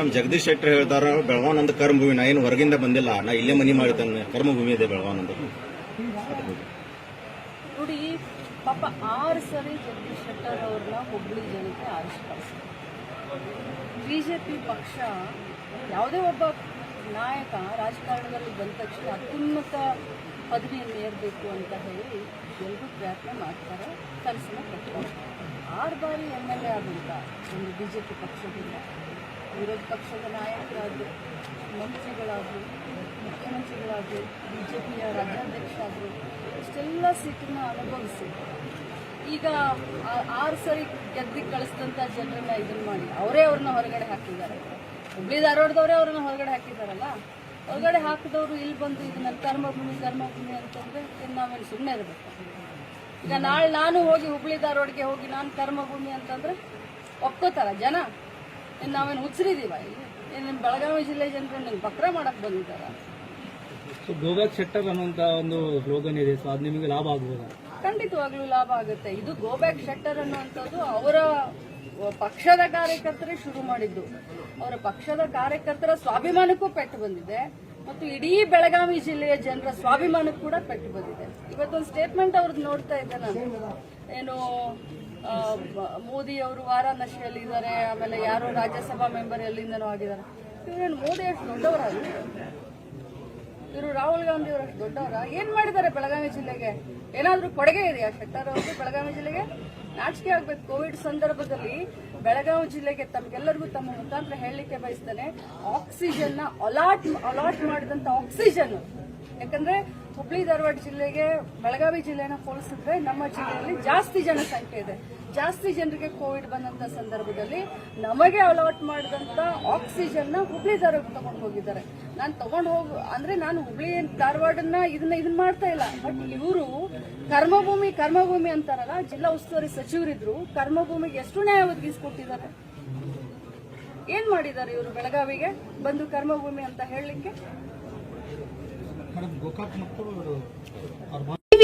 Madam Jagadish Shettar ಹೇಳ್ತಾರ ಬೆಳಗಾವನಂದ ಕರ್ಮಭೂಮಿ, ನಾ ಏನು ಹೊರಗಿಂದ ಬಂದಿಲ್ಲ, ನಾ ಇಲ್ಲೇ ಮನಿ ಮಾಡಿದ್ದಾನೆ, ಕರ್ಮಭೂಮಿ ಇದೆ ಬೆಳಗಾವನಂದ ನೋಡಿ, ಪಾಪ ಆರು ಸರಿ ಜಗದೀಶ್ ಶೆಟ್ಟರ್ ಹುಬ್ಬಳ್ಳಿ ಜನತೆ ಆರಿಸಿ ಕಳಿಸ್ತಾರೆ ಬಿ ಜೆ ಪಿ ಪಕ್ಷ ಯಾವುದೇ ಒಬ್ಬ ನಾಯಕ ರಾಜಕಾರಣದಲ್ಲಿ ಬಂದ ತಕ್ಷಣ ಅತ್ಯುನ್ನತ ಪದವಿಯನ್ನು ಏರಬೇಕು ಅಂತ ಹೇಳಿ ಎಲ್ಲರೂ ಪ್ರಯತ್ನ ಮಾಡ್ತಾರೆ ಕನಸನ್ನು ಕಟ್ತಾರೆ ಆರು ಬಾರಿ ಎಂ ಎಲ್ ಎ ಆದಂಥ ಒಂದು ಬಿ ಜೆ ಪಿ ಪಕ್ಷದಿಂದ ವಿರೋಧ ಪಕ್ಷದ ನಾಯಕರಾದರು ಮಂತ್ರಿಗಳಾದರು ಮುಖ್ಯಮಂತ್ರಿಗಳಾದರು ಬಿ ಜೆ ಪಿಯ ರಾಜ್ಯಾಧ್ಯಕ್ಷ ಆದರು ಇಷ್ಟೆಲ್ಲ ಸೀಟನ್ನ ಅನುಭವಿಸಿ. ಈಗ ಆರು ಸರಿ ಗೆದ್ದಿ ಕಳಿಸಿದಂಥ ಜನರನ್ನ ಇದನ್ನು ಮಾಡಿ, ಅವರೇ ಅವ್ರನ್ನ ಹೊರಗಡೆ ಹಾಕಿದ್ದಾರೆ. ಹುಬ್ಳಿ ಧಾರವಾಡದವರೇ ಅವ್ರನ್ನ ಹೊರಗಡೆ ಹಾಕಿದ್ದಾರಲ್ಲ, ಹೊರಗಡೆ ಹಾಕಿದವರು ಇಲ್ಲಿ ಬಂದು ಇದನ್ನ ಕರ್ಮಭೂಮಿ ಕರ್ಮಭೂಮಿ ಅಂತಂದ್ರೆ ಇನ್ನು ನಾವೇನು ಸುಮ್ಮನೆ ಇರಬೇಕು. ಈಗ ನಾಳೆ ನಾನು ಹೋಗಿ ಹುಬ್ಳಿ ಧಾರವಾಡಗೆ ಹೋಗಿ ನಾನು ಕರ್ಮಭೂಮಿ ಅಂತಂದ್ರೆ ಒಪ್ಕೋತಾರ ಜನ. ಇನ್ನು ನಾವೇನು ಹುಚ್ಚರಿದೀವ ಇಲ್ಲಿ ಏನು ಬೆಳಗಾವಿ ಜಿಲ್ಲೆ ಜನರು ನಿಮ್ಗೆ ಬಕ್ರ ಮಾಡಕ್ ಬಂದಿದ್ದಾರ? ಸೊ ಗೋಬ್ಯಾಕ್ ಶೆಟ್ಟರ್ ಅನ್ನುವಂತ ಒಂದು ಸ್ಲೋಗನ್ ಇದೆ ಸೊ ಅದು ನಿಮಗೆ ಲಾಭ ಆಗ್ಬೋದು? ಖಂಡಿತವಾಗ್ಲೂ ಲಾಭ ಆಗುತ್ತೆ. ಇದು ಗೋಬ್ಯಾಕ್ ಶೆಟ್ಟರ್ ಅನ್ನುವಂಥದ್ದು ಅವರ ಪಕ್ಷದ ಕಾರ್ಯಕರ್ತರೇ ಶುರು ಮಾಡಿದ್ದು. ಅವರ ಪಕ್ಷದ ಕಾರ್ಯಕರ್ತರ ಸ್ವಾಭಿಮಾನಕ್ಕೂ ಪೆಟ್ಟು ಬಂದಿದೆ. ಮತ್ತು ಇಡೀ ಬೆಳಗಾವಿ ಜಿಲ್ಲೆಯ ಜನರ ಸ್ವಾಭಿಮಾನಕ್ಕೆ ಕೂಡ ಪೆಟ್ಟು ಬಂದಿದೆ. ಇವತ್ತೊಂದು ಸ್ಟೇಟ್ಮೆಂಟ್ ಅವ್ರದ್ದು ನೋಡ್ತಾ ಇದ್ದೆ ನಾನು. ಏನು ಮೋದಿ ಅವರು ವಾರಾಣಸಿಯಲ್ಲಿ ಇದ್ದಾರೆ ಆಮೇಲೆ ಯಾರೋ ರಾಜ್ಯಸಭಾ ಮೆಂಬರ್ ಎಲ್ಲಿಂದನೂ ಆಗಿದ್ದಾರೆ. ಇವ್ರೇನು ಮೋದಿ ಅಷ್ಟು ದೊಡ್ಡವರಾಗಿ ಇವರು ರಾಹುಲ್ ಗಾಂಧಿ ಅವರು ಅಷ್ಟು ದೊಡ್ಡವರ? ಏನ್ ಮಾಡಿದ್ದಾರೆ ಬೆಳಗಾವಿ ಜಿಲ್ಲೆಗೆ? ಏನಾದ್ರೂ ಕೊಡುಗೆ ಇದೆಯಾ ಶೆಟ್ಟರ್ ಅವರು ಬೆಳಗಾವಿ ಜಿಲ್ಲೆಗೆ? ನಾಚಿಕೆ ಆಗ್ಬೇಕು. ಕೋವಿಡ್ ಸಂದರ್ಭದಲ್ಲಿ ಬೆಳಗಾವಿ ಜಿಲ್ಲೆಗೆ ತಮ್ಗೆಲ್ಲರಿಗೂ ತಮ್ಮ ಮುಖಾಂತರ ಹೇಳಲಿಕ್ಕೆ ಬಯಸ್ತಾನೆ. ಆಕ್ಸಿಜನ್ನ ಅಲಾಟ್ ಅಲಾಟ್ ಮಾಡಿದಂತ ಆಕ್ಸಿಜನ್. ಯಾಕಂದ್ರೆ ಹುಬ್ಳಿ ಧಾರವಾಡ ಜಿಲ್ಲೆಗೆ ಬೆಳಗಾವಿ ಜಿಲ್ಲೆನ ಹೋಲಿಸಿದ್ರೆ ನಮ್ಮ ಜಿಲ್ಲೆಯಲ್ಲಿ ಜಾಸ್ತಿ ಜನಸಂಖ್ಯೆ ಇದೆ. ಜಾಸ್ತಿ ಜನರಿಗೆ ಕೋವಿಡ್ ಬಂದಂತ ಸಂದರ್ಭದಲ್ಲಿ ನಮಗೆ ಅಲಾಟ್ ಮಾಡಿದಂತ ಆಕ್ಸಿಜನ್ನ ಹುಬ್ಳಿ ಧಾರವಾಡ ತಗೊಂಡು ಹೋಗಿದ್ದಾರೆ. ನಾನು ತಗೊಂಡು ಹೋಗು, ಅಂದ್ರೆ ನಾನು ಹುಬ್ಳಿ ಧಾರವಾಡನ್ನ ಇದನ್ನ ಇದನ್ನ ಮಾಡ್ತಾ ಇಲ್ಲ. ಬಟ್ ಇವರು ಕರ್ಮಭೂಮಿ ಕರ್ಮಭೂಮಿ ಅಂತಾರಲ್ಲ, ಜಿಲ್ಲಾ ಉಸ್ತುವಾರಿ ಸಚಿವರಿದ್ರು ಕರ್ಮಭೂಮಿಗೆ ಎಷ್ಟು ನ್ಯಾಯ ಒದಗಿಸ್ಕೊಟ್ಟಿದ್ದಾರೆ? ಏನ್ ಮಾಡಿದ್ದಾರೆ ಇವರು ಬೆಳಗಾವಿಗೆ? ಬಂದು ಕರ್ಮಭೂಮಿ ಅಂತ ಹೇಳಲಿಕ್ಕೆ?